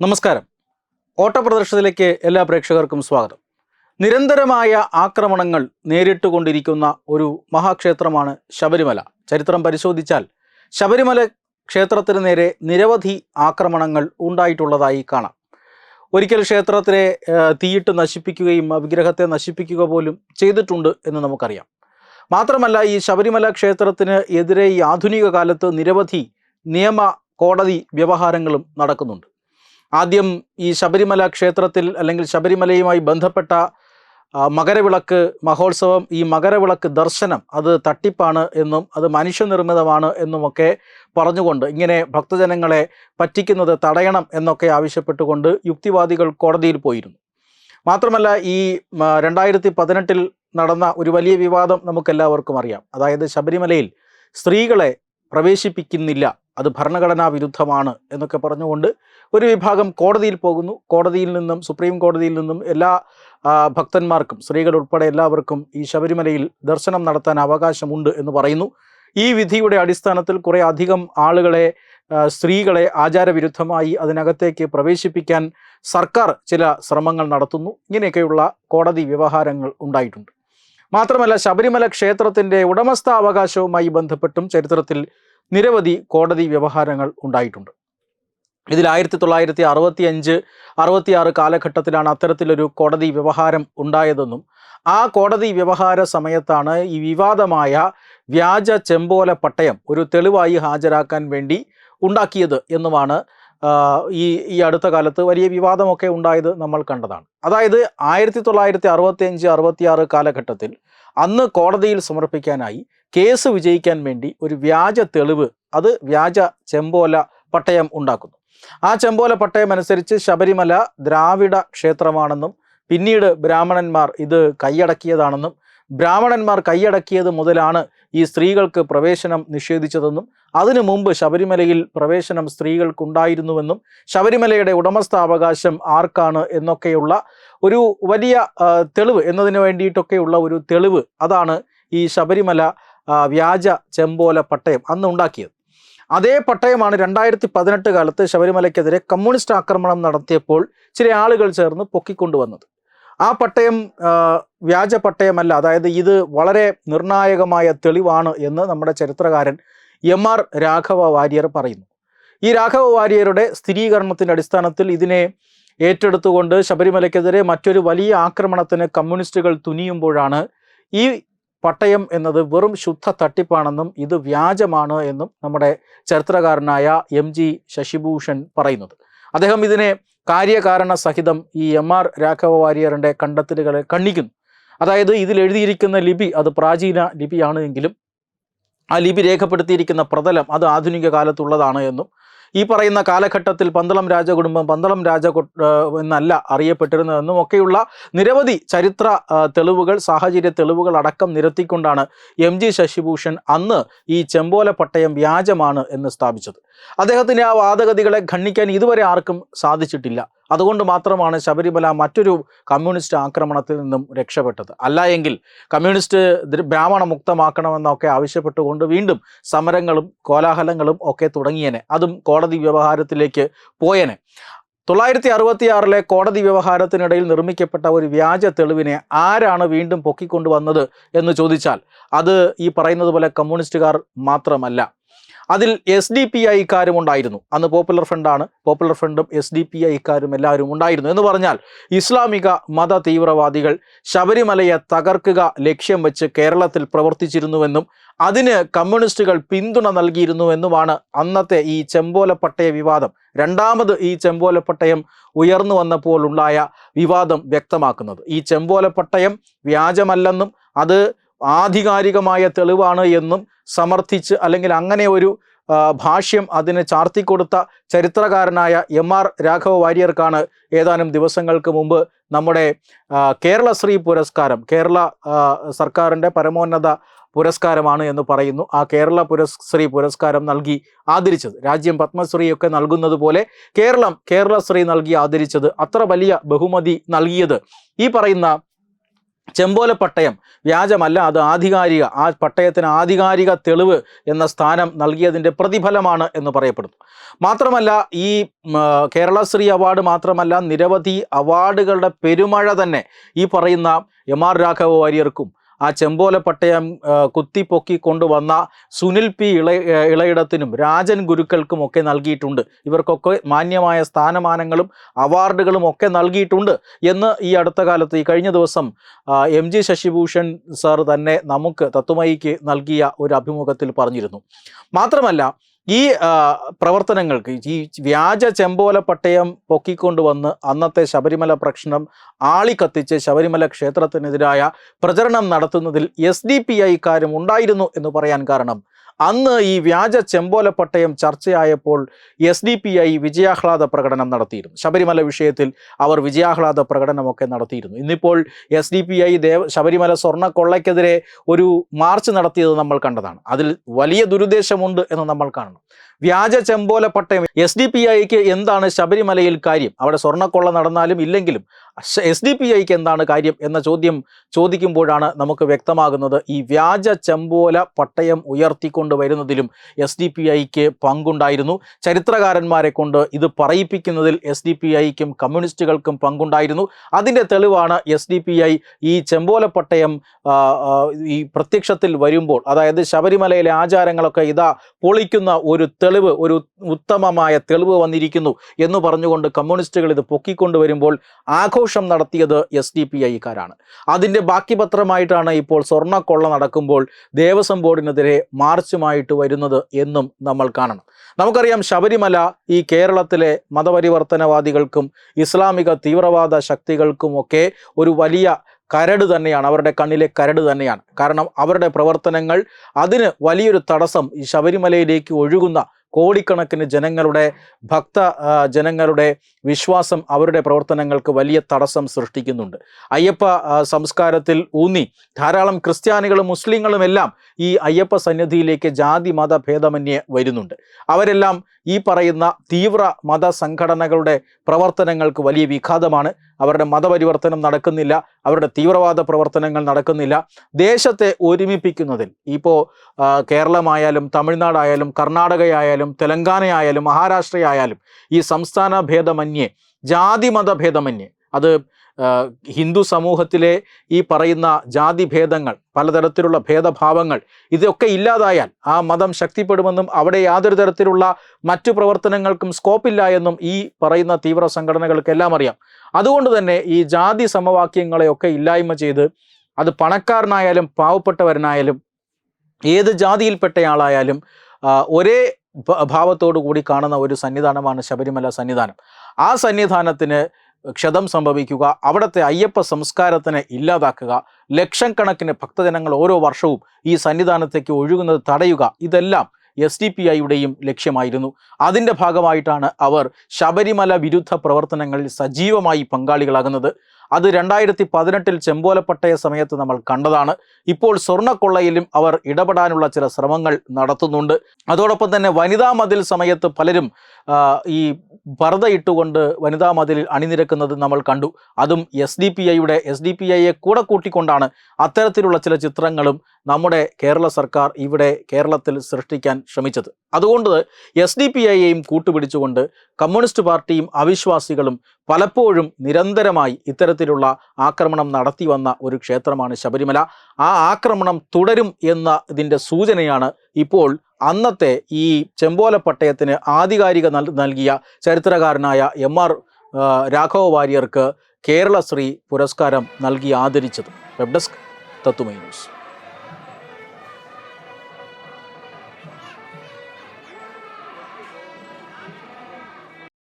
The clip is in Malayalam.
നമസ്കാരം. ഓട്ട പ്രദർശനത്തിലേക്ക് എല്ലാ പ്രേക്ഷകർക്കും സ്വാഗതം. നിരന്തരമായ ആക്രമണങ്ങൾ നേരിട്ടുകൊണ്ടിരിക്കുന്ന ഒരു മഹാക്ഷേത്രമാണ് ശബരിമല. ചരിത്രം പരിശോധിച്ചാൽ ശബരിമല ക്ഷേത്രത്തിന് നേരെ നിരവധി ആക്രമണങ്ങൾ ഉണ്ടായിട്ടുള്ളതായി കാണാം. ഒരിക്കൽ ക്ഷേത്രത്തിനെ തീയിട്ട് നശിപ്പിക്കുകയും വിഗ്രഹത്തെ നശിപ്പിക്കുക പോലും ചെയ്തിട്ടുണ്ട് എന്ന് നമുക്കറിയാം. മാത്രമല്ല ഈ ശബരിമല ക്ഷേത്രത്തിന് എതിരെ ഈ ആധുനിക കാലത്ത് നിരവധി നിയമ കോടതി വ്യവഹാരങ്ങളും നടക്കുന്നുണ്ട്. ആദ്യം ഈ ശബരിമല ക്ഷേത്രത്തിൽ അല്ലെങ്കിൽ ശബരിമലയുമായി ബന്ധപ്പെട്ട മകരവിളക്ക് മഹോത്സവം ഈ മകരവിളക്ക് ദർശനം അത് തട്ടിപ്പാണ് എന്നും അത് മനുഷ്യനിർമ്മിതമാണ് എന്നുമൊക്കെ പറഞ്ഞുകൊണ്ട് ഇങ്ങനെ ഭക്തജനങ്ങളെ പറ്റിക്കുന്നത് തടയണം എന്നൊക്കെ ആവശ്യപ്പെട്ടുകൊണ്ട് യുക്തിവാദികൾ കോടതിയിൽ പോയിരുന്നു. മാത്രമല്ല ഈ രണ്ടായിരത്തി പതിനെട്ടിൽ നടന്ന ഒരു വലിയ വിവാദം നമുക്കെല്ലാവർക്കും അറിയാം. അതായത് ശബരിമലയിൽ സ്ത്രീകളെ പ്രവേശിപ്പിക്കുന്നില്ല. അത് ഭരണഘടനാ വിരുദ്ധമാണ് എന്നൊക്കെ പറഞ്ഞുകൊണ്ട് ഒരു വിഭാഗം കോടതിയിൽ പോകുന്നു. കോടതിയിൽ നിന്നും സുപ്രീം കോടതിയിൽ നിന്നും എല്ലാ ഭക്തന്മാർക്കും സ്ത്രീകൾ ഉൾപ്പെടെ എല്ലാവർക്കും ഈ ശബരിമലയിൽ ദർശനം നടത്താൻ അവകാശമുണ്ട് എന്ന് പറയുന്നു. ഈ വിധിയുടെ അടിസ്ഥാനത്തിൽ കുറേ അധികം ആളുകളെ സ്ത്രീകളെ ആചാരവിരുദ്ധമായി അതിനകത്തേക്ക് പ്രവേശിപ്പിക്കാൻ സർക്കാർ ചില ശ്രമങ്ങൾ നടത്തുന്നു. ഇങ്ങനെയൊക്കെയുള്ള കോടതി വ്യവഹാരങ്ങൾ ഉണ്ടായിട്ടുണ്ട്. മാത്രമല്ല ശബരിമല ക്ഷേത്രത്തിന്റെ ഉടമസ്ഥാവകാശവുമായി ബന്ധപ്പെട്ടും ചരിത്രത്തിൽ നിരവധി കോടതി വ്യവഹാരങ്ങൾ ഉണ്ടായിട്ടുണ്ട്. ഇതിൽ ആയിരത്തി തൊള്ളായിരത്തി അറുപത്തി അഞ്ച് അറുപത്തിയാറ് കാലഘട്ടത്തിലാണ് അത്തരത്തിലൊരു കോടതി വ്യവഹാരം ഉണ്ടായതെന്നും ആ കോടതി വ്യവഹാര സമയത്താണ് ഈ വിവാദമായ വ്യാജ ചെമ്പോല പട്ടയം ഒരു തെളിവായി ഹാജരാക്കാൻ വേണ്ടി ഉണ്ടാക്കിയത് എന്നുമാണ് ഈ ഈ അടുത്ത കാലത്ത് വലിയ വിവാദമൊക്കെ ഉണ്ടായത് നമ്മൾ കണ്ടതാണ്. അതായത് ആയിരത്തി തൊള്ളായിരത്തി അറുപത്തി അഞ്ച് അറുപത്തിയാറ് കാലഘട്ടത്തിൽ അന്ന് കോടതിയിൽ സമർപ്പിക്കാനായി കേസ് വിജയിക്കാൻ വേണ്ടി ഒരു വ്യാജ തെളിവ് അത് വ്യാജ ചെമ്പോല പട്ടയം ഉണ്ടാക്കുന്നു. ആ ചെമ്പോല പട്ടയം അനുസരിച്ച് ശബരിമല ദ്രാവിഡ ക്ഷേത്രമാണെന്നും പിന്നീട് ബ്രാഹ്മണന്മാർ ഇത് കൈയടക്കിയതാണെന്നും ബ്രാഹ്മണന്മാർ കൈയടക്കിയത് മുതലാണ് ഈ സ്ത്രീകൾക്ക് പ്രവേശനം നിഷേധിച്ചതെന്നും അതിനു മുമ്പ് ശബരിമലയിൽ പ്രവേശനം സ്ത്രീകൾക്കുണ്ടായിരുന്നുവെന്നും ശബരിമലയുടെ ഉടമസ്ഥാവകാശം ആർക്കാണ് എന്നൊക്കെയുള്ള ഒരു വലിയ തെളിവ് എന്നതിന് വേണ്ടിയിട്ടൊക്കെയുള്ള ഒരു തെളിവ് അതാണ് ഈ ശബരിമല വ്യാജ ചെമ്പോല പട്ടയം അന്ന് ഉണ്ടാക്കിയത്. അതേ പട്ടയമാണ് രണ്ടായിരത്തി പതിനെട്ട് കാലത്ത് ശബരിമലയ്ക്കെതിരെ കമ്മ്യൂണിസ്റ്റ് ആക്രമണം നടത്തിയപ്പോൾ ചില ആളുകൾ ചേർന്ന് പൊക്കിക്കൊണ്ടുവന്നത്. ആ പട്ടയം വ്യാജ പട്ടയമല്ല അതായത് ഇത് വളരെ നിർണായകമായ തെളിവാണ് എന്ന് നമ്മുടെ ചരിത്രകാരൻ എം ആർ രാഘവ വാര്യർ പറയുന്നു. ഈ രാഘവ വാര്യരുടെ സ്ഥിരീകരണത്തിന്റെ അടിസ്ഥാനത്തിൽ ഇതിനെ ഏറ്റെടുത്തുകൊണ്ട് ശബരിമലയ്ക്കെതിരെ മറ്റൊരു വലിയ ആക്രമണത്തിന് കമ്മ്യൂണിസ്റ്റുകൾ തുനിയുമ്പോഴാണ് ഈ പട്ടയം എന്നത് വെറും ശുദ്ധ തട്ടിപ്പാണെന്നും ഇത് വ്യാജമാണ് എന്നും നമ്മുടെ ചരിത്രകാരനായ എം ജി ശശിഭൂഷൺ പറയുന്നത്. അദ്ദേഹം ഇതിനെ കാര്യകാരണ സഹിതം ഈ എം ആർ രാഘവ വാര്യറിന്റെ കണ്ടെത്തലുകളെ കണ്ണിക്കുന്നു. അതായത് ഇതിൽ എഴുതിയിരിക്കുന്ന ലിപി അത് പ്രാചീന ലിപിയാണ് എങ്കിലും ആ ലിപി രേഖപ്പെടുത്തിയിരിക്കുന്ന പ്രതലം അത് ആധുനിക കാലത്തുള്ളതാണ് എന്നും. ഈ പറയുന്ന കാലഘട്ടത്തിൽ പന്തളം രാജകുടുംബം പന്തളം രാജ എന്നല്ല അറിയപ്പെട്ടിരുന്നതെന്നും ഒക്കെയുള്ള നിരവധി ചരിത്ര തെളിവുകൾ സാഹചര്യ തെളിവുകൾ അടക്കം നിരത്തിക്കൊണ്ടാണ് എം ജി ശശിഭൂഷൺ അന്ന് ഈ ചെമ്പോല പട്ടയം വ്യാജമാണ് എന്ന് സ്ഥാപിച്ചത്. അദ്ദേഹത്തിന്റെ ആ വാദഗതികളെ ഖണ്ഡിക്കാൻ ഇതുവരെ ആർക്കും സാധിച്ചിട്ടില്ല. അതുകൊണ്ട് മാത്രമാണ് ശബരിമല മറ്റൊരു കമ്മ്യൂണിസ്റ്റ് ആക്രമണത്തിൽ നിന്നും രക്ഷപ്പെട്ടത്. അല്ല എങ്കിൽ കമ്മ്യൂണിസ്റ്റ് ബ്രാഹ്മണ മുക്തമാക്കണമെന്നൊക്കെ ആവശ്യപ്പെട്ടുകൊണ്ട് വീണ്ടും സമരങ്ങളും കോലാഹലങ്ങളും ഒക്കെ തുടങ്ങിയനെ. അതും കോടതി വ്യവഹാരത്തിലേക്ക് പോയനെ. തൊള്ളായിരത്തി അറുപത്തിയാറിലെ കോടതി വ്യവഹാരത്തിനിടയിൽ നിർമ്മിക്കപ്പെട്ട ഒരു വ്യാജ തെളിവിനെ ആരാണ് വീണ്ടും പൊക്കിക്കൊണ്ടുവന്നത് എന്ന് ചോദിച്ചാൽ അത് ഈ പറയുന്നത് പോലെ കമ്മ്യൂണിസ്റ്റുകാർ മാത്രമല്ല. അതിൽ എസ് ഡി പി ഐ ഇക്കാരും ഉണ്ടായിരുന്നു. അന്ന് പോപ്പുലർ ഫ്രണ്ടാണ് പോപ്പുലർ ഫ്രണ്ടും എസ് ഡി പി ഐ ഇക്കാരും എല്ലാവരും ഉണ്ടായിരുന്നു. എന്ന് പറഞ്ഞാൽ ഇസ്ലാമിക മത തീവ്രവാദികൾ ശബരിമലയെ തകർക്കുക ലക്ഷ്യം വെച്ച് കേരളത്തിൽ പ്രവർത്തിച്ചിരുന്നുവെന്നും അതിന് കമ്മ്യൂണിസ്റ്റുകൾ പിന്തുണ നൽകിയിരുന്നുവെന്നുമാണ് അന്നത്തെ ഈ ചെമ്പോലപ്പട്ടയ വിവാദം. രണ്ടാമത് ഈ ചെമ്പോലപ്പട്ടയം ഉയർന്നു വന്നപ്പോൾ ഉണ്ടായ വിവാദം വ്യക്തമാക്കുന്നത്. ഈ ചെമ്പോലപ്പട്ടയം വ്യാജമല്ലെന്നും അത് ആധികാരികമായ തെളിവാണ് എന്നും സമർത്ഥിച്ച് അല്ലെങ്കിൽ അങ്ങനെ ഒരു ഭാഷ്യം അതിന് ചാർത്തിക്കൊടുത്ത ചരിത്രകാരനായ എം ആർ രാഘവ വാര്യർക്കാണ് ഏതാനും ദിവസങ്ങൾക്ക് മുമ്പ് നമ്മുടെ കേരള ശ്രീ പുരസ്കാരം കേരള സർക്കാരിന്റെ പരമോന്നത പുരസ്കാരമാണ് എന്ന് പറയുന്നു. ആ കേരള പുരസ്ശ്രീ പുരസ്കാരം നൽകി ആദരിച്ചത് രാജ്യം പത്മശ്രീയൊക്കെ നൽകുന്നത് പോലെ കേരളം കേരളശ്രീ നൽകി ആദരിച്ചത് അത്ര വലിയ ബഹുമതി നൽകിയത് ഈ പറയുന്ന ചെമ്പോല പട്ടയം വ്യാജമല്ല അത് ആധികാരിക ആ പട്ടയത്തിന് ആധികാരിക തെളിവ് എന്ന സ്ഥാനം നൽകിയതിന്റെ പ്രതിഫലമാണ് എന്ന് പറയപ്പെടുന്നു. മാത്രമല്ല ഈ കേരളശ്രീ അവാർഡ് മാത്രമല്ല നിരവധി അവാർഡുകളുടെ പെരുമഴ തന്നെ ഈ പറയുന്ന എം ആർ രാഘവ വാര്യർക്കും ആ ചെമ്പോല പട്ടയം കുത്തിപ്പൊക്കി കൊണ്ടുവന്ന സുനിൽ പി ഇള ഇളയിടത്തിനും രാജൻ ഗുരുക്കൾക്കും ഒക്കെ നൽകിയിട്ടുണ്ട്. ഇവർക്കൊക്കെ മാന്യമായ സ്ഥാനമാനങ്ങളും അവാർഡുകളും ഒക്കെ നൽകിയിട്ടുണ്ട് എന്ന് ഈ അടുത്ത കാലത്ത് ഈ കഴിഞ്ഞ ദിവസം എം ജി ശശിഭൂഷൺ സാർ തന്നെ നമുക്ക് തത്വമയിക്ക് നൽകിയ ഒരു അഭിമുഖത്തിൽ പറഞ്ഞിരുന്നു. മാത്രമല്ല ഈ പ്രവർത്തനങ്ങൾക്ക് ഈ വ്യാജ ചെമ്പോല പട്ടയം പൊക്കിക്കൊണ്ടുവന്ന് അന്നത്തെ ശബരിമല പ്രശ്നം ആളിക്കത്തിച്ച് ശബരിമല ക്ഷേത്രത്തിനെതിരായ പ്രചരണം നടത്തുന്നതിൽ എസ് ഡി പി ഐക്കാരും ഉണ്ടായിരുന്നു എന്ന് പറയാൻ കാരണം. അന്ന് ഈ വ്യാജ ചെമ്പോല പട്ടയം ചർച്ചയായപ്പോൾ എസ് ഡി പി ഐ വിജയാഹ്ലാദ പ്രകടനം നടത്തിയിരുന്നു. ശബരിമല വിഷയത്തിൽ അവർ വിജയാഹ്ലാദ പ്രകടനമൊക്കെ നടത്തിയിരുന്നു. ഇന്നിപ്പോൾ എസ് ഡി പി ഐ ദേവ ശബരിമല സ്വർണ കൊള്ളയ്ക്കെതിരെ ഒരു മാർച്ച് നടത്തിയത് നമ്മൾ കണ്ടതാണ്. അതിൽ വലിയ ദുരുദ്ദേശമുണ്ട് എന്ന് നമ്മൾ കാണണം വ്യാജ ചെമ്പോല പട്ടയം എസ് ഡി പി ഐക്ക് എന്താണ് ശബരിമലയിൽ കാര്യം? അവിടെ സ്വർണക്കൊള്ള നടന്നാലും ഇല്ലെങ്കിലും എസ് ഡി പി ഐക്ക് എന്താണ് കാര്യം എന്ന ചോദ്യം ചോദിക്കുമ്പോഴാണ് നമുക്ക് വ്യക്തമാകുന്നത്. ഈ വ്യാജ ചെമ്പോല പട്ടയം ഉയർത്തിക്കൊണ്ട് വരുന്നതിലും എസ് ഡി പി ഐക്ക് പങ്കുണ്ടായിരുന്നു. ചരിത്രകാരന്മാരെ കൊണ്ട് ഇത് പറയിപ്പിക്കുന്നതിൽ എസ് ഡി പി ഐക്കും കമ്മ്യൂണിസ്റ്റുകൾക്കും പങ്കുണ്ടായിരുന്നു. അതിന്റെ തെളിവാണ് എസ് ഡി പി ഐ ഈ ചെമ്പോല പട്ടയം ഈ പ്രത്യക്ഷത്തിൽ വരുമ്പോൾ അതായത് ശബരിമലയിലെ ആചാരങ്ങളൊക്കെ ഇതാ പൊളിക്കുന്ന ഒരു തെളിവ് ഒരു ഉത്തമമായ തെളിവ് വന്നിരിക്കുന്നു എന്ന് പറഞ്ഞുകൊണ്ട് കമ്മ്യൂണിസ്റ്റുകൾ ഇത് പൊക്കിക്കൊണ്ട് വരുമ്പോൾ ആഘോഷം നടത്തിയത് എസ് ഡി പി ഐക്കാരാണ്. അതിന്റെ ബാക്കി പത്രമായിട്ടാണ് ഇപ്പോൾ സ്വർണക്കൊള്ള നടക്കുമ്പോൾ ദേവസ്വം ബോർഡിനെതിരെ മാർച്ചുമായിട്ട് വരുന്നത് എന്നും നമ്മൾ കാണണം. നമുക്കറിയാം ശബരിമല ഈ കേരളത്തിലെ മതപരിവർത്തനവാദികൾക്കും ഇസ്ലാമിക തീവ്രവാദ ശക്തികൾക്കുമൊക്കെ ഒരു വലിയ കരട് തന്നെയാണ് അവരുടെ കണ്ണിലെ കരട് തന്നെയാണ്. കാരണം അവരുടെ പ്രവർത്തനങ്ങൾ അതിന് വലിയൊരു തടസ്സം ഈ ശബരിമലയിലേക്ക് ഒഴുകുന്ന കോടിക്കണക്കിന് ജനങ്ങളുടെ ഭക്ത ജനങ്ങളുടെ വിശ്വാസം അവരുടെ പ്രവർത്തനങ്ങൾക്ക് വലിയ തടസ്സം സൃഷ്ടിക്കുന്നുണ്ട്. അയ്യപ്പ സംസ്കാരത്തിൽ ഊന്നി ധാരാളം ക്രിസ്ത്യാനികളും മുസ്ലിങ്ങളും എല്ലാം ഈ അയ്യപ്പ സന്നിധിയിലേക്ക് ജാതി മത ഭേദമന്യേ വരുന്നുണ്ട്. അവരെല്ലാം ഈ പറയുന്ന തീവ്ര മത സംഘടനകളുടെ പ്രവർത്തനങ്ങൾക്ക് വലിയ വിഘാതമാണ്. അവരുടെ മതപരിവർത്തനം നടക്കുന്നില്ല അവരുടെ തീവ്രവാദ പ്രവർത്തനങ്ങൾ നടക്കുന്നില്ല. ദേശത്തെ ഒരുമിപ്പിക്കുന്നതിൽ ഇപ്പോൾ കേരളമായാലും തമിഴ്നാടായാലും കർണാടകയായാലും തെലങ്കാനയായാലും മഹാരാഷ്ട്രയായാലും ഈ സംസ്ഥാന ഭേദമന്യേ ജാതി മത ഭേദമന്യേ അത് ഹിന്ദു സമൂഹത്തിലെ ഈ പറയുന്ന ജാതി ഭേദങ്ങൾ പലതരത്തിലുള്ള ഭേദഭാവങ്ങൾ ഇതൊക്കെ ഇല്ലാതായാൽ ആ മതം ശക്തിപ്പെടുമെന്നും അവിടെ യാതൊരു തരത്തിലുള്ള മറ്റു പ്രവർത്തനങ്ങൾക്കും സ്കോപ്പില്ല എന്നും ഈ പറയുന്ന തീവ്ര സംഘടനകൾക്കെല്ലാം അറിയാം. അതുകൊണ്ട് തന്നെ ഈ ജാതി സമവാക്യങ്ങളെയൊക്കെ ഇല്ലായ്മ ചെയ്ത് അത് പണക്കാരനായാലും പാവപ്പെട്ടവരനായാലും ഏത് ജാതിയിൽപ്പെട്ടയാളായാലും ഒരേ ഭാവത്തോടു കൂടി കാണുന്ന ഒരു സന്നിധാനമാണ് ശബരിമല സന്നിധാനം. ആ സന്നിധാനത്തിന് ക്ഷതം സംഭവിക്കുക അവിടുത്തെ അയ്യപ്പ സംസ്കാരത്തിനെ ഇല്ലാതാക്കുക ലക്ഷക്കണക്കിന് ഭക്തജനങ്ങൾ ഓരോ വർഷവും ഈ സന്നിധാനത്തേക്ക് ഒഴുകുന്നത് തടയുക ഇതെല്ലാം എസ് ഡി പി ഐയുടെയും ലക്ഷ്യമായിരുന്നു. അതിന്റെ ഭാഗമായിട്ടാണ് അവർ ശബരിമല വിരുദ്ധ പ്രവർത്തനങ്ങളിൽ സജീവമായി പങ്കാളികളാകുന്നത്. അത് രണ്ടായിരത്തി പതിനെട്ടിൽ ചെമ്പോലപ്പട്ടയ സമയത്ത് നമ്മൾ കണ്ടതാണ്. ഇപ്പോൾ സ്വർണക്കൊള്ളയിലും അവർ ഇടപെടാനുള്ള ചില ശ്രമങ്ങൾ നടത്തുന്നുണ്ട്. അതോടൊപ്പം തന്നെ വനിതാ മതിൽ സമയത്ത് പലരും ഈ ഭരത ഇട്ടുകൊണ്ട് വനിതാ മതിലിൽ അണിനിരക്കുന്നത് നമ്മൾ കണ്ടു. അതും എസ് ഡി പി ഐയുടെ എസ് ഡി പി ഐയെ കൂടെ കൂട്ടിക്കൊണ്ടാണ് അത്തരത്തിലുള്ള ചില ചിത്രങ്ങളും നമ്മുടെ കേരള സർക്കാർ ഇവിടെ കേരളത്തിൽ സൃഷ്ടിക്കാൻ ശ്രമിച്ചത്. അതുകൊണ്ട് എസ് ഡി പി ഐയെയും കൂട്ടുപിടിച്ചുകൊണ്ട് കമ്മ്യൂണിസ്റ്റ് പാർട്ടിയും അവിശ്വാസികളും പലപ്പോഴും നിരന്തരമായി ഇത്തരത്തിലുള്ള ആക്രമണം നടത്തി വന്ന ഒരു ക്ഷേത്രമാണ് ശബരിമല. ആ ആക്രമണം തുടരും എന്ന ഇതിന്റെ സൂചനയാണ് ഇപ്പോൾ അന്നത്തെ ഈ ചെമ്പോല പട്ടയത്തിന് ആധികാരിക നൽ നൽകിയ ചരിത്രകാരനായ എം ആർ രാഘവ വാര്യർക്ക് കേരളശ്രീ പുരസ്കാരം നൽകി ആദരിച്ചത്. വെബ് ഡെസ്ക് തത്തുമൈ ന്യൂസ്.